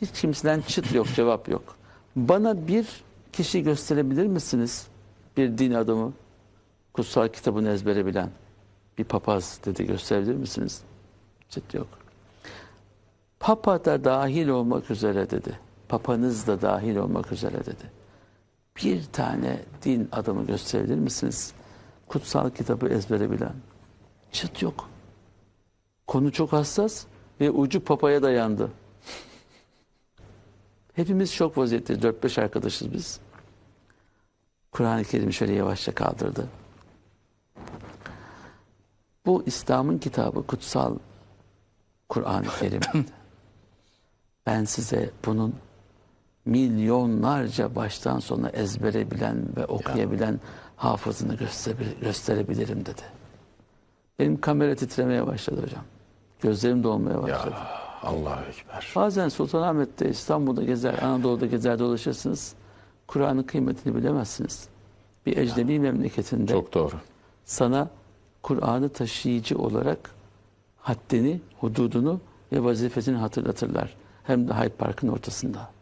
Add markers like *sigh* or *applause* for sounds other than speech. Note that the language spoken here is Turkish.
Hiç kimseden çıt yok, cevap yok. Bana bir kişi gösterebilir misiniz? Bir din adamı, kutsal kitabını ezbere bilen bir papaz dedi gösterebilir misiniz? Çıt yok. Papa da dahil olmak üzere dedi. Papanız da dahil olmak üzere dedi. Bir tane din adamı gösterebilir misiniz? Kutsal kitabı ezbere bilen. Çıt yok. Konu çok hassas ve ucu papaya dayandı. Hepimiz şok vaziyetteyiz. 4-5 arkadaşız biz. Kur'an-ı Kerim şöyle yavaşça kaldırdı. Bu İslam'ın kitabı kutsal Kur'an-ı Kerim. *laughs* ben size bunun milyonlarca baştan sona ezbere bilen ve okuyabilen hafızını göster- gösterebilirim dedi. Benim kamera titremeye başladı hocam. Gözlerim dolmaya başladı. Ya Allahu Ekber. Bazen Sultanahmet'te, İstanbul'da gezer, Anadolu'da gezer dolaşırsınız. Kur'an'ın kıymetini bilemezsiniz. Bir ecnebi memleketinde Çok doğru. sana Kur'an'ı taşıyıcı olarak haddini, hududunu ve vazifesini hatırlatırlar. Hem de Hyde Park'ın ortasında.